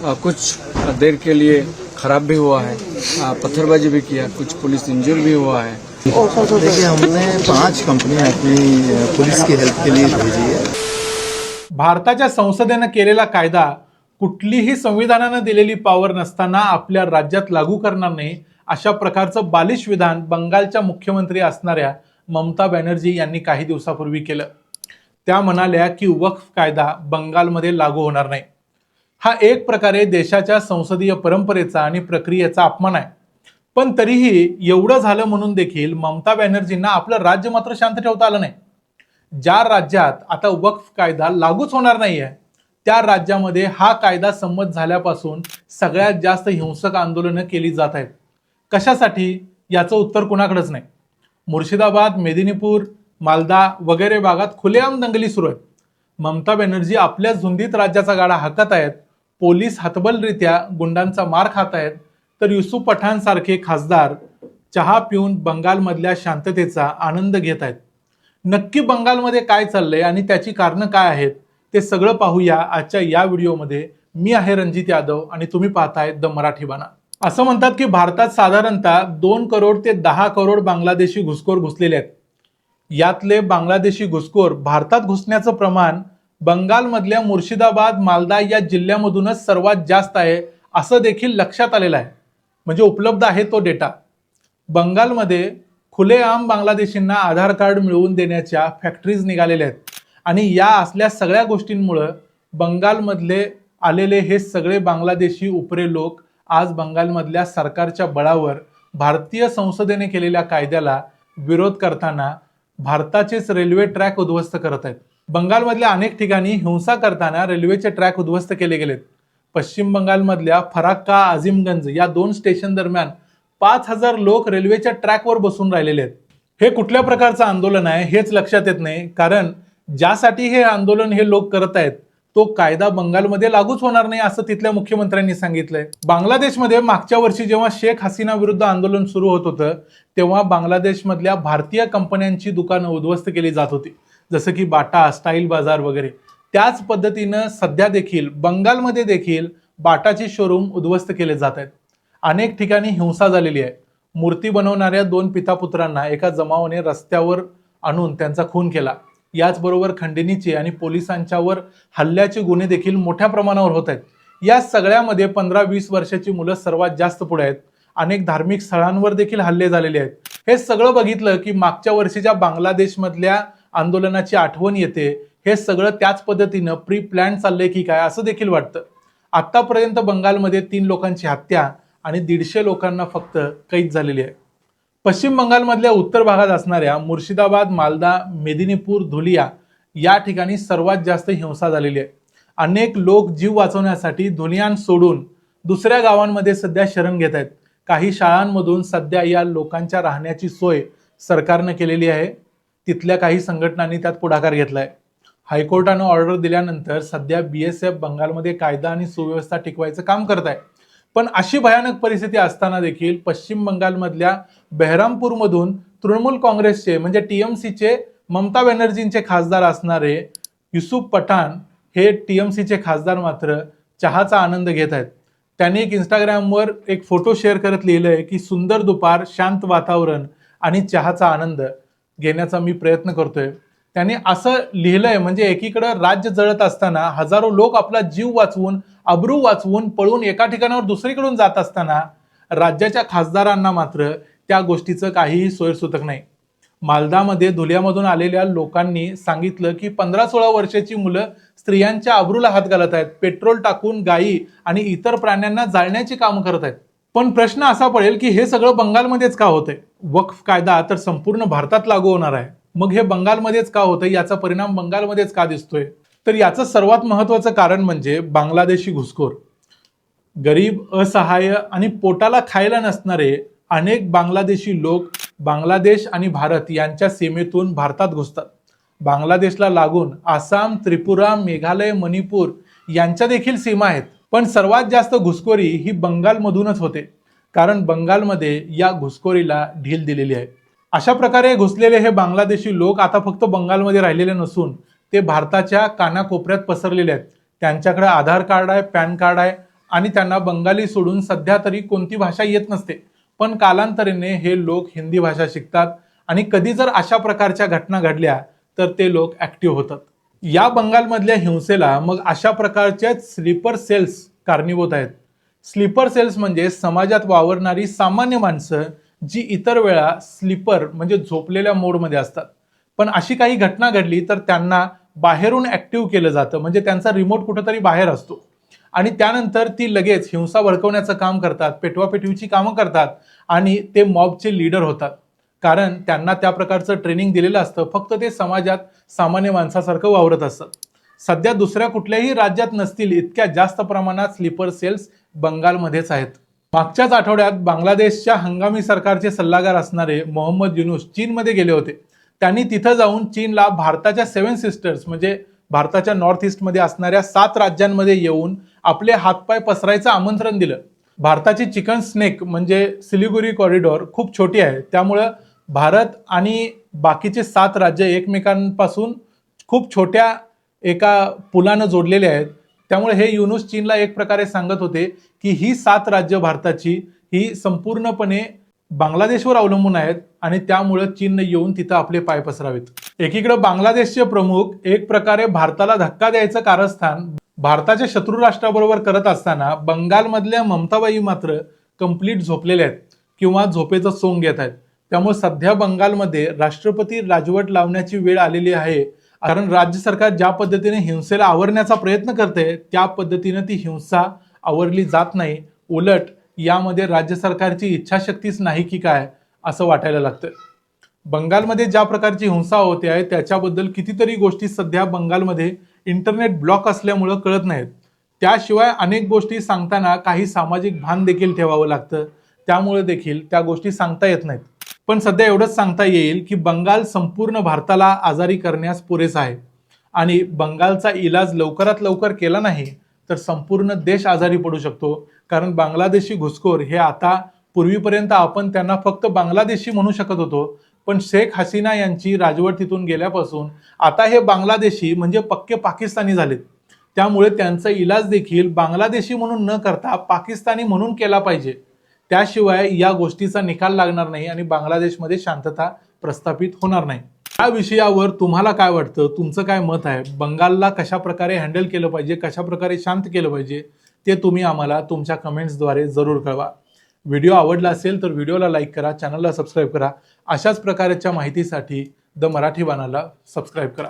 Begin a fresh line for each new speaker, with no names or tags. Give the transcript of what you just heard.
कुछ देर के लिए खराब भी हुआ है। पत्थरबाजी भी किया कुछ पुलिस इंजर भी हुआ है।
देखिए हमने पांच कंपनियां अपनी पुलिस की हेल्प के लिए भेजी है।
भारताच्या संसदेनं केलेला कायदा कुठलीही संविधानानं दिलेली पॉवर नसताना आपल्या राज्यात लागू करणार नाही अशा प्रकारचं बालिश विधान बंगालच्या मुख्यमंत्री असणाऱ्या ममता बॅनर्जी यांनी काही दिवसापूर्वी केलं. त्या म्हणाल्या की वक्फ कायदा बंगालमध्ये लागू होणार नाही. हा एक प्रकारे देशाच्या संसदीय परंपरेचा आणि प्रक्रियेचा अपमान आहे. पण तरीही एवढं झालं म्हणून देखील ममता बॅनर्जींना आपलं राज्य मात्र शांत ठेवता आलं नाही. ज्या राज्यात आता वक्फ कायदा लागूच होणार नाही आहे त्या राज्यामध्ये हा कायदा संमत झाल्यापासून सगळ्यात जास्त हिंसक आंदोलनं केली जात आहेत. कशासाठी? याचं उत्तर कुणाकडेच नाही. मुर्शिदाबाद मेदिनीपूर मालदा वगैरे भागात खुलेआम दंगली सुरू आहेत. ममता बॅनर्जी आपल्या झुंदीत राज्याचा गाडा हाकत आहेत पोलीस हतबलरित्या गुंडांचा मार खात आहेत तर युसुफ पठाण सारखे खासदार चहा पिऊन बंगालमधल्या शांततेचा आनंद घेत आहेत. नक्की बंगालमध्ये काय चाललंय आणि त्याची कारणं काय आहेत ते सगळं पाहूया आजच्या या व्हिडिओमध्ये. मी आहे रणजित यादव आणि तुम्ही पाहताय द मराठी बाणा. असं म्हणतात की भारतात साधारणतः दोन करोड ते दहा करोड बांगलादेशी घुसखोर घुसलेले आहेत. यातले बांगलादेशी घुसखोर भारतात घुसण्याचं प्रमाण बंगालमधल्या मुर्शिदाबाद मालदा या जिल्ह्यामधूनच सर्वात जास्त आहे असं देखील लक्षात आलेलं आहे. म्हणजे उपलब्ध आहे तो डेटा. बंगालमध्ये खुलेआम बांगलादेशींना आधार कार्ड मिळवून देण्याच्या फॅक्टरीज निघालेल्या आहेत. आणि या असल्या सगळ्या गोष्टींमुळं बंगालमधले आलेले हे सगळे बांगलादेशी उपरे लोक आज बंगालमधल्या सरकारच्या बळावर भारतीय संसदेने केलेल्या कायद्याला विरोध करताना भारताचेच रेल्वे ट्रॅक उद्ध्वस्त करत आहेत. बंगालमधल्या अनेक ठिकाणी हिंसा करताना रेल्वेचे ट्रॅक उद्ध्वस्त केले गेलेत. पश्चिम बंगालमधल्या फराक्का आझिमगंज या दोन स्टेशन दरम्यान पाच हजार लोक रेल्वेच्या ट्रॅकवर बसून राहिलेले आहेत. हे कुठल्या प्रकारचं आंदोलन आहे हेच लक्षात येत नाही कारण ज्यासाठी हे आंदोलन हे लोक करत आहेत तो कायदा बंगालमध्ये लागूच होणार नाही असं तिथल्या मुख्यमंत्र्यांनी सांगितलंय. बांगलादेशमध्ये मागच्या वर्षी जेव्हा शेख हसीना विरुद्ध आंदोलन सुरू होत होतं तेव्हा बांगलादेशमधल्या भारतीय कंपन्यांची दुकानं उद्ध्वस्त केली जात होती. जसं की बाटा स्टाईल बाजार वगैरे. त्याच पद्धतीनं सध्या देखील बंगालमध्ये देखील बाटाचे शोरूम उद्ध्वस्त केले जात आहेत. अनेक ठिकाणी हिंसा झालेली आहे. मूर्ती बनवणाऱ्या दोन पितापुत्रांना एका जमावाने रस्त्यावर आणून त्यांचा खून केला. याचबरोबर खंडणीचे आणि पोलिसांच्यावर हल्ल्याचे गुन्हे देखील मोठ्या प्रमाणावर होत आहेत. या सगळ्यामध्ये पंधरा वीस वर्षाची मुलं सर्वात जास्त पुढे आहेत. अनेक धार्मिक स्थळांवर देखील हल्ले झालेले आहेत. हे सगळं बघितलं की मागच्या वर्षीच्या बांगलादेशमधल्या आंदोलनाची आठवण येते. हे सगळं त्याच पद्धतीनं प्री प्लॅन चाललंय की काय असं देखील वाटतं. आत्तापर्यंत बंगालमध्ये तीन लोकांची हत्या आणि दीडशे लोकांना फक्त कैद झालेली आहे. पश्चिम बंगालमधल्या उत्तर भागात असणाऱ्या मुर्शिदाबाद मालदा मेदिनीपूर धुलिया या ठिकाणी सर्वात जास्त हिंसा झालेली आहे. अनेक लोक जीव वाचवण्यासाठी धुलियान सोडून दुसऱ्या गावांमध्ये सध्या शरण घेत आहेत. काही शाळांमधून सध्या या लोकांच्या राहण्याची सोय सरकारनं केलेली आहे. तिथल्या काही संघटनांनी त्यात पुढाकार घेतलाय. हायकोर्टानं ऑर्डर दिल्यानंतर सध्या बी एस एफ बंगालमध्ये कायदा आणि सुव्यवस्था टिकवायचं काम करत आहे पण अशी भयानक परिस्थिती असताना देखील पश्चिम बंगालमधल्या बेहरामपूरमधून तृणमूल काँग्रेसचे म्हणजे टीएमसीचे ममता बॅनर्जींचे खासदार असणारे युसुफ पठाण हे टीएमसीचे खासदार मात्र चहाचा आनंद घेत आहेत. त्यांनी एक इंस्टाग्रामवर एक फोटो शेअर करत लिहिलंय की सुंदर दुपार शांत वातावरण आणि चहाचा आनंद. घेण्याचा मी प्रयत्न करतोय. त्यांनी असं लिहिलंय म्हणजे एकीकडं राज्य जळत असताना हजारो लोक आपला जीव वाचवून अब्रू वाचवून पळून एका ठिकाणावर दुसरीकडून जात असताना राज्याच्या खासदारांना मात्र त्या गोष्टीचं काहीही सोयसूतक नाही. मालदामध्ये धुल्यामधून आलेल्या लोकांनी सांगितलं की पंधरा सोळा वर्षाची मुलं स्त्रियांच्या अब्रूला हात घालत आहेत. पेट्रोल टाकून गायी आणि इतर प्राण्यांना जाळण्याची कामं करत आहेत. पण प्रश्न असा पडेल की हे सगळं बंगालमध्येच का होतंय? वक्फ कायदा तर संपूर्ण भारतात लागू होणार आहे. मग हे बंगालमध्येच का होतंय? याचा परिणाम बंगालमध्येच का दिसतोय? तर याचं सर्वात महत्वाचं कारण म्हणजे बांगलादेशी घुसखोर. गरीब असहाय्य आणि पोटाला खायला नसणारे अनेक बांगलादेशी लोक बांगलादेश आणि भारत यांच्या सीमेतून भारतात घुसतात. बांगलादेशला लागून आसाम त्रिपुरा मेघालय मणिपूर यांच्या देखील सीमा आहेत. पण सर्वात जास्त घुसखोरी ही बंगालमधूनच होते. कारण बंगालमध्ये या घुसखोरीला ढील दिलेली आहे. अशा प्रकारे घुसलेले हे बांगलादेशी लोक आता फक्त बंगालमध्ये राहिलेले नसून ते भारताच्या कानाकोपऱ्यात पसरलेले आहेत. त्यांच्याकडे आधार कार्ड आहे पॅन कार्ड आहे आणि त्यांना बंगाली सोडून सध्या तरी कोणती भाषा येत नसते. पण कालांतराने हे लोक हिंदी भाषा शिकतात आणि कधी जर अशा प्रकारच्या घटना घडल्या तर ते लोक ॲक्टिव्ह होतात. या बंगालमधल्या हिंसेला मग अशा प्रकारच्या स्लीपर सेल्स कारणीभूत आहेत. स्लीपर सेल्स म्हणजे समाजात वावरणारी सामान्य माणसं जी इतर वेळा स्लीपर म्हणजे झोपलेल्या मोडमध्ये असतात. पण अशी काही घटना घडली तर त्यांना बाहेरून ॲक्टिव्ह केलं जातं म्हणजे त्यांचा रिमोट कुठंतरी बाहेर असतो. आणि त्यानंतर ती लगेच हिंसा भडकवण्याचं काम करतात पेटवापेटवीची कामं करतात आणि ते मॉबचे लीडर होतात. कारण त्यांना त्या प्रकारचं ट्रेनिंग दिलेलं असतं. फक्त ते समाजात सामान्य माणसासारखं वावरत असतात. सध्या दुसऱ्या कुठल्याही राज्यात नसतील इतक्या जास्त प्रमाणात स्लीपर सेल्स बंगालमध्येच आहेत. मागच्याच आठवड्यात बांगलादेशच्या हंगामी सरकारचे सल्लागार असणारे मोहम्मद युनुस चीनमध्ये गेले होते. त्यांनी तिथं जाऊन चीनला भारताच्या सेव्हन सिस्टर्स म्हणजे भारताच्या नॉर्थ ईस्टमध्ये असणाऱ्या सात राज्यांमध्ये येऊन आपले हातपाय पसरायचं आमंत्रण दिलं. भारताची चिकन स्नेक म्हणजे सिलिगुरी कॉरिडॉर खूप छोटी आहे. त्यामुळं भारत आणि बाकीचे सात राज्य एकमेकांपासून खूप छोट्या एका पुलानं जोडलेले आहेत. त्यामुळे हे युनुस चीनला एक प्रकारे सांगत होते की ही सात राज्य भारताची ही संपूर्णपणे बांगलादेशवर अवलंबून आहेत आणि त्यामुळं चीननं येऊन तिथं आपले पाय पसरावेत. एकीकडे बांगलादेशचे प्रमुख एक प्रकारे भारताला धक्का द्यायचं कारस्थान भारताच्या शत्रू राष्ट्राबरोबर करत असताना बंगालमधल्या ममताबाई मात्र कंप्लीट झोपलेल्या आहेत किंवा झोपेचं सोंग घेत आहेत. त्यामुळे सध्या बंगालमध्ये राष्ट्रपती राजवट लावण्याची वेळ आलेली आहे. कारण राज्य सरकार ज्या पद्धतीने हिंसेला आवरण्याचा प्रयत्न करते त्या पद्धतीने ती हिंसा आवरली जात नाही. उलट यामध्ये राज्य सरकारची इच्छाशक्तीच नाही की काय असं वाटायला लागतं बंगालमध्ये ज्या प्रकारची हिंसा होते आहे त्याच्याबद्दल कितीतरी गोष्टी सध्या बंगालमध्ये इंटरनेट ब्लॉक असल्यामुळं कळत नाहीत. त्याशिवाय अनेक गोष्टी सांगताना काही सामाजिक भान देखील ठेवावं लागतं. त्यामुळे देखील त्या गोष्टी सांगता येत नाहीत. पण सध्या एवढंच सांगता येईल की बंगाल संपूर्ण भारताला आजारी करण्यास पुरेसा आहे. आणि बंगालचा इलाज लवकरात लवकर केला नाही तर संपूर्ण देश आजारी पडू शकतो. कारण बांगलादेशी घुसखोर हे आता पूर्वीपर्यंत आपण त्यांना फक्त बांगलादेशी म्हणू शकत होतो. पण शेख हसीना यांची राजवट तिथून गेल्यापासून आता हे बांगलादेशी म्हणजे पक्के पाकिस्तानी झालेत. त्यामुळे त्यांचा इलाज देखील बांगलादेशी म्हणून न करता पाकिस्तानी म्हणून केला पाहिजे. त्याशिवाय या गोष्टीचा निकाल लागणार नाही आणि बांगलादेशमध्ये शांतता प्रस्थापित होणार नाही. या विषयावर तुम्हाला काय वाटतं? तुमचं काय मत आहे? बंगालला कशा प्रकारे हँडल केलं पाहिजे? कशा प्रकारे शांत केलं पाहिजे? ते तुम्ही आम्हाला तुमच्या कमेंट्सद्वारे जरूर कळवा. व्हिडिओ आवडला असेल तर व्हिडिओला लाईक करा चॅनलला सबस्क्राईब करा. अशाच प्रकारच्या माहितीसाठी द मराठी बाणाला सबस्क्राईब करा.